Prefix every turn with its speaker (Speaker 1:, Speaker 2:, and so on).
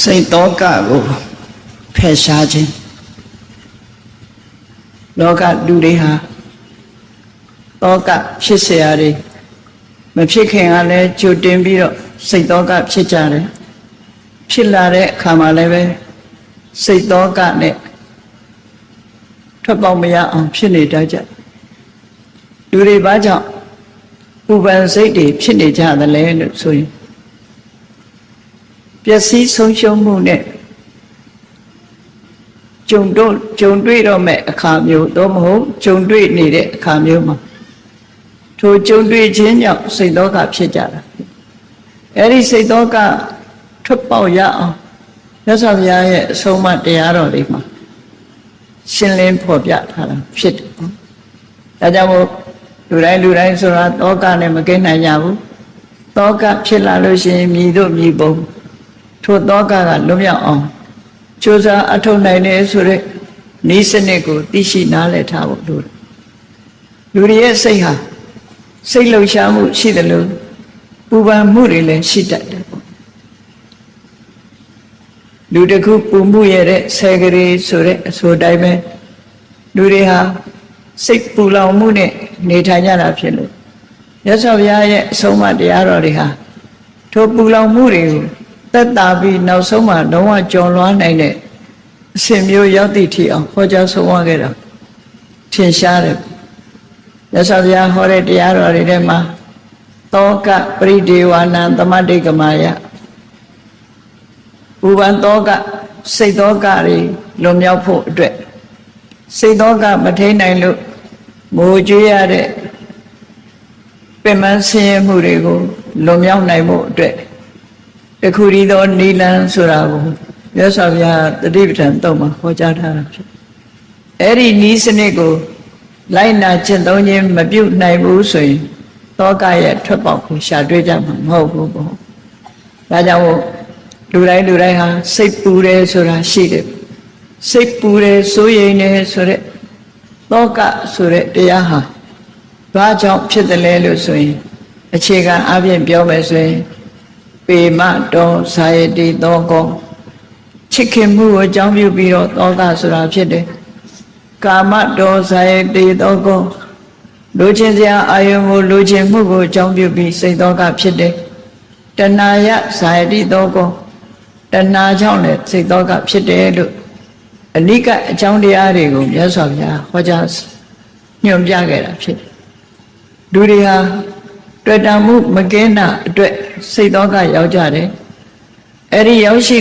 Speaker 1: စိတ်တောကကိုဖယ်ရှားခြင်းလောကလူတွေဟာတောကဖြစ်เสียတွေမဖြစ်ခင်ကလည်းကြိုတင်ပြီးတော့စိတ်တောကဖြစ်ကြတယ်ဖြစ်လာတဲ့အခါမှာလည်းပဲစိတ်တောကနဲ့ထွက်ပေါက်မရအောင်ဖြစ်နေတတ်ကြလူတွေဘာကြောင့်ပူပန်စိတ်တွေဖြစ်နေကြသလဲလို့ဆိုရင် ပျက်စီးဆုံးရှုံးမှုနဲ့ကြုံတော့ကြုံတွေ့တော့မဲ့အခါမျိုးသို့မဟုတ်ကြုံတွေ့နေတဲ့အခါမျိုးမှာထိုကြုံတွေ့ခြင်းကြောင့်စိတ်သောကဖြစ်ကြတာအဲ့ဒီစိတ်သောကထွက်ပေါက်ရအောင်မြတ်စွာဘုရားရဲ့အဆုံးအမတရားတော်လေးမှာရှင်းလင်းဖော်ပြထားတာဖြစ်တယ်ပေါ့ဒါကြောင့်မို့လူတိုင်းလူတိုင်းဆိုတာသောကနဲ့မကင်းနိုင်ကြဘူးသောကဖြစ်လာလို့ရှိရင်မြည်တို့မြည်ပုံ ထိုသောကကလွတ်မြောက်အောင်ကြိုးစားအထောက်နိုင်တယ်ဆိုတဲ့ဤစနစ်ကိုသိရှိနားလည်ထားဖို့လိုတယ်လူတွေရဲ့စိတ်ဟာစိတ်လှုပ်ရှားမှုရှိတယ်လို့ပူပန်မှုတွေလည်းရှိတတ်တယ်ပေါ့လူတစ်ခုပူမှုရတဲ့ဆယ်ကလေးဆိုတဲ့အဆိုတိုင်းပဲလူတွေဟာစိတ်ပူလောင်မှုနဲ့နေထိုင်ကြတာဖြစ်လို့ရသော်ဘုရားရဲ့အဆုံးအမတရားတော်တွေဟာထိုပူလောင်မှုတွေကို သက်တာပြီးနောက်ဆုံးမှလုံးဝကြော်လွှားနိုင်တဲ့အရှင်မျိုးရောက်သည့်ထိအောင်ဟောကြားဆုံးမခဲ့တာထင်ရှားတယ်ရသော်ဘုရားဟောတဲ့တရားတော်တွေထဲမှာတောကပရိဒေဝနာသမတိကမာယဥပန်တောကစိတ်တောကတွေလွန်မြောက်ဖို့အတွက်စိတ်တောကမထိန်နိုင်လို့ငိုကြွေးရတဲ့ပင်မဆင်းရဲမှုတွေကိုလွန်မြောက်နိုင်ဖို့အတွက် တခုရီသောနိလန်းဆိုတာကိုမြတ်စွာဘုရားတတိပဋ္ဌာန်တော့မှာဟောကြားထားတာဖြစ်အဲ့ဒီနီးစနစ်ကိုလိုက်နာကျင့်သုံးခြင်းမပြုတ်နိုင်ဘူးဆိုရင်တောကရဲ့ထွက်ပေါက်ကိုရှာတွေ့ကြမှာမဟုတ်ဘူးပေါ့ဒါကြောင့်လူတိုင်းလူတိုင်းဟာစိတ်ပူတယ်ဆိုတာရှိတယ်စိတ်ပူတယ်စိုးရိမ်တယ်ဆိုတဲ့တောကဆိုတဲ့တရားဟာဘာကြောင့်ဖြစ်တယ်လဲလို့ဆိုရင် အခြေခံအပြင်ပြောမယ်ဆိုရင် ပေမတော်ဇာယတိတောကောချစ်ခင်မှုကိုအကြောင်းပြုပြီးတော့တောကဆိုတာဖြစ်တယ်ကာမတော်ဇာယတိတောကောလူချင်းစရာအာယုံကိုလူချင်းမှုကိုအကြောင်းပြုပြီးစိတ်တောကဖြစ်တယ်တဏှာယဇာယတိတောကောတဏှာကြောင့်လည်းစိတ်တောကဖြစ်တယ်လို့အနိကအကြောင်းတရားတွေကိုမြတ်စွာဘုရားဟောကြားညွှန်ပြခဲ့တာဖြစ်တယ်လူတွေဟာ တွေ့တာမှုမကင်းတာအတွက်စိတ်တော့ကရောက်ကြတယ်အဲ့ဒီရောက်ရှိ